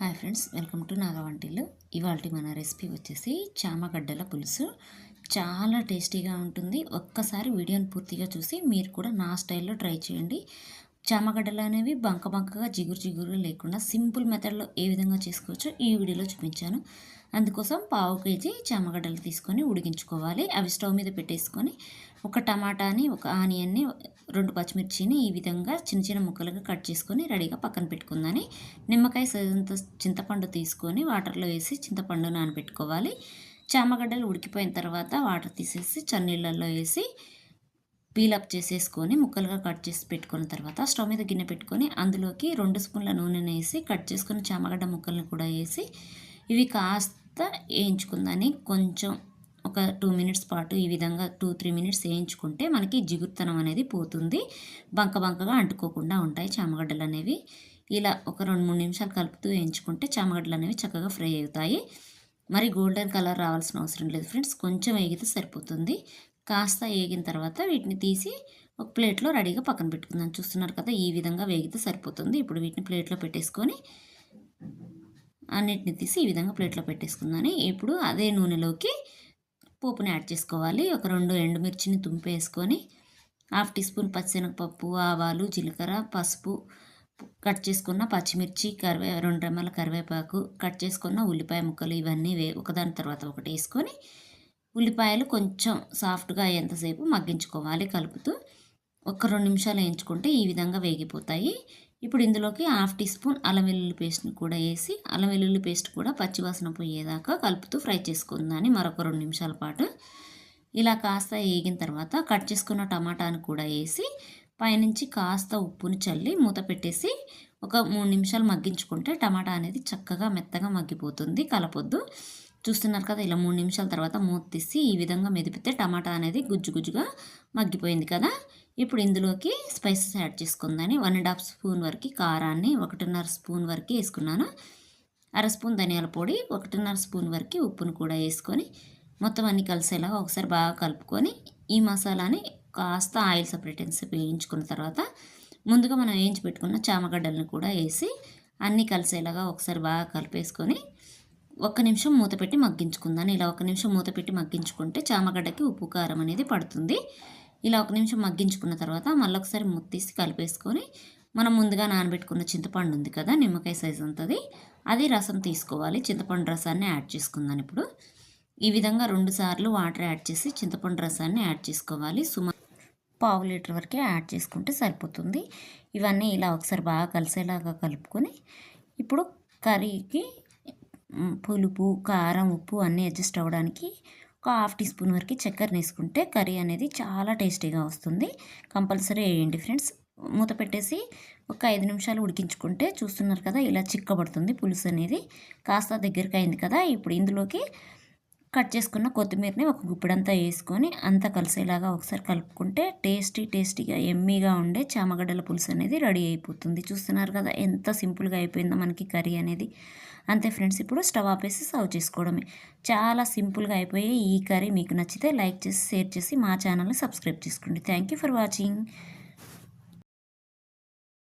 Hi friends welcome to నాగవంటిలు ఇవాళ మన రెసిపీ వచ్చేసి చామగడ్డల పులుసు. చాలా టేస్టీగా ఉంటుంది. ఒక్కసారి వీడియోని పూర్తిగా చూసి మీరు కూడా నా స్టైల్లో ట్రై చేయండి. చామగడ్డలు అనేవి బంక బంకగా జిగురు జిగురు లేకుండా సింపుల్ మెథడ్లో ఏ విధంగా చేసుకోవచ్చో ఈ వీడియోలో చూపించాను. అందుకోసం పావు కేజీ చామగడ్డలు తీసుకొని ఉడికించుకోవాలి. అవి స్టవ్ మీద పెట్టేసుకొని ఒక టమాటాని ఒక ఆనియన్ని రెండు పచ్చిమిర్చిని ఈ విధంగా చిన్న చిన్న ముక్కలుగా కట్ చేసుకొని రెడీగా పక్కన పెట్టుకుందని. నిమ్మకాయ సైజంత చింతపండు తీసుకొని వాటర్లో వేసి చింతపండు నానబెట్టుకోవాలి. చామగడ్డలు ఉడికిపోయిన తర్వాత వాటర్ తీసేసి చన్నీళ్ళల్లో వేసి పీలప్ చేసేసుకొని ముక్కలుగా కట్ చేసి పెట్టుకున్న తర్వాత స్టవ్ మీద గిన్నె పెట్టుకొని అందులోకి రెండు స్పూన్ల నూనెను వేసి కట్ చేసుకున్న చామగడ్డ ముక్కలను కూడా వేసి ఇవి కాస్త వేయించుకుందని. కొంచెం ఒక టూ మినిట్స్ పాటు ఈ విధంగా టూ త్రీ మినిట్స్ వేయించుకుంటే మనకి జిగురుతనం అనేది పోతుంది. బంక బంకగా అంటుకోకుండా ఉంటాయి చామగడ్డలు అనేవి. ఇలా ఒక రెండు మూడు నిమిషాలు కలుపుతూ వేయించుకుంటే చామగడ్డలు అనేవి చక్కగా ఫ్రై అవుతాయి. మరి గోల్డెన్ కలర్ రావాల్సిన అవసరం లేదు ఫ్రెండ్స్ కొంచెం వేగితే సరిపోతుంది. కాస్త వేగిన తర్వాత వీటిని తీసి ఒక ప్లేట్లో రెడీగా పక్కన పెట్టుకుందాం. చూస్తున్నారు కదా ఈ విధంగా వేగితే సరిపోతుంది. ఇప్పుడు వీటిని ప్లేట్లో పెట్టేసుకొని అన్నిటిని తీసి ఈ విధంగా ప్లేట్లో పెట్టేసుకుందని ఇప్పుడు అదే నూనెలోకి పోపుని యాడ్ చేసుకోవాలి. ఒక రెండు ఎండుమిర్చిని తుంపేసుకొని హాఫ్ టీ స్పూన్ పచ్చిశనగపప్పు ఆవాలు జీలకర్ర పసుపు కట్ చేసుకున్న పచ్చిమిర్చి కరివే రెండు రెమ్మల కరివేపాకు కట్ చేసుకున్న ఉల్లిపాయ ముక్కలు ఇవన్నీ వే ఒకదాని తర్వాత ఒకటి వేసుకొని ఉల్లిపాయలు కొంచెం సాఫ్ట్గా అయ్యేంతసేపు మగ్గించుకోవాలి కలుపుతూ. ఒక రెండు నిమిషాలు వేయించుకుంటే ఈ విధంగా వేగిపోతాయి. ఇప్పుడు ఇందులోకి హాఫ్ టీ స్పూన్ అల్లం వెల్లుల్లి పేస్ట్ని కూడా వేసి అల్లం వెల్లుల్లి పేస్ట్ కూడా పచ్చివాసన పోయేదాకా కలుపుతూ ఫ్రై చేసుకుందని మరొక రెండు నిమిషాల పాటు. ఇలా కాస్త వేగిన తర్వాత కట్ చేసుకున్న టమాటాను కూడా వేసి పైనుంచి కాస్త ఉప్పుని చల్లి మూత పెట్టేసి ఒక మూడు నిమిషాలు మగ్గించుకుంటే టమాటా అనేది చక్కగా మెత్తగా మగ్గిపోతుంది కలపొద్దు. చూస్తున్నారు కదా ఇలా మూడు నిమిషాల తర్వాత మూత తీసి ఈ విధంగా మెదిపితే టమాటా అనేది గుజ్జు గుజ్జుగా మగ్గిపోయింది కదా. ఇప్పుడు ఇందులోకి స్పైసెస్ యాడ్ చేసుకుందని. వన్ అండ్ హాఫ్ స్పూన్ వరకు కారాన్ని ఒకటిన్నర స్పూన్ వరకు వేసుకున్నాను. అర స్పూన్ ధనియాల పొడి ఒకటిన్నర స్పూన్ వరకు ఉప్పును కూడా వేసుకొని మొత్తం అన్ని కలిసేలా ఒకసారి బాగా కలుపుకొని ఈ మసాలాని కాస్త ఆయిల్ సపరేటెన్స్ వేయించుకున్న తర్వాత ముందుగా మనం వేయించి పెట్టుకున్న చామగడ్డలను కూడా వేసి అన్నీ కలిసేలాగా ఒకసారి బాగా కలిపేసుకొని ఒక్క నిమిషం మూత పెట్టి మగ్గించుకుందాను ఇలా ఒక నిమిషం మూత పెట్టి మగ్గించుకుంటే చామగడ్డకి ఉప్పు కారం అనేది పడుతుంది. ఇలా ఒక నిమిషం మగ్గించుకున్న తర్వాత మళ్ళీ ఒకసారి ముత్తీసి కలిపేసుకొని మనం ముందుగా నానబెట్టుకున్న చింతపండు ఉంది కదా నిమ్మకాయ సైజు ఉంటుంది. అది రసం తీసుకోవాలి. చింతపండు రసాన్ని యాడ్ చేసుకుందాను ఇప్పుడు. ఈ విధంగా రెండు సార్లు వాటర్ యాడ్ చేసి చింతపండు రసాన్ని యాడ్ చేసుకోవాలి. సుమారు పావు లీటర్ వరకే యాడ్ చేసుకుంటే సరిపోతుంది. ఇవన్నీ ఇలా ఒకసారి బాగా కలిసేలాగా కలుపుకొని ఇప్పుడు కర్రీకి పులుపు కారం ఉప్పు అన్నీ అడ్జస్ట్ అవ్వడానికి ఒక హాఫ్ టీ స్పూన్ వరకు చక్కెరని వేసుకుంటే కర్రీ అనేది చాలా టేస్టీగా వస్తుంది. కంపల్సరీ వేయండి ఫ్రెండ్స్. మూత పెట్టేసి ఒక ఐదు నిమిషాలు ఉడికించుకుంటే చూస్తున్నారు కదా ఇలా చిక్కబడుతుంది పులుసు అనేది. కాస్త దగ్గరికి అయింది కదా ఇప్పుడు ఇందులోకి కట్ చేసుకున్న కొత్తిమీరని ఒక గుప్పిడంతా వేసుకొని అంతా కలిసేలాగా ఒకసారి కలుపుకుంటే టేస్టీ టేస్టీగా ఎమ్మీగా ఉండే చామగడ్డల పులుసు అనేది రెడీ అయిపోతుంది. చూస్తున్నారు కదా ఎంత సింపుల్గా అయిపోయిందో మనకి కర్రీ అనేది. అంతే ఫ్రెండ్స్ ఇప్పుడు స్టవ్ ఆపేసి సర్వ్ చేసుకోవడమే. చాలా సింపుల్గా అయిపోయే ఈ కర్రీ. మీకు నచ్చితే లైక్ చేసి షేర్ చేసి మా ఛానల్ని సబ్స్క్రైబ్ చేసుకోండి. Thank you for watching.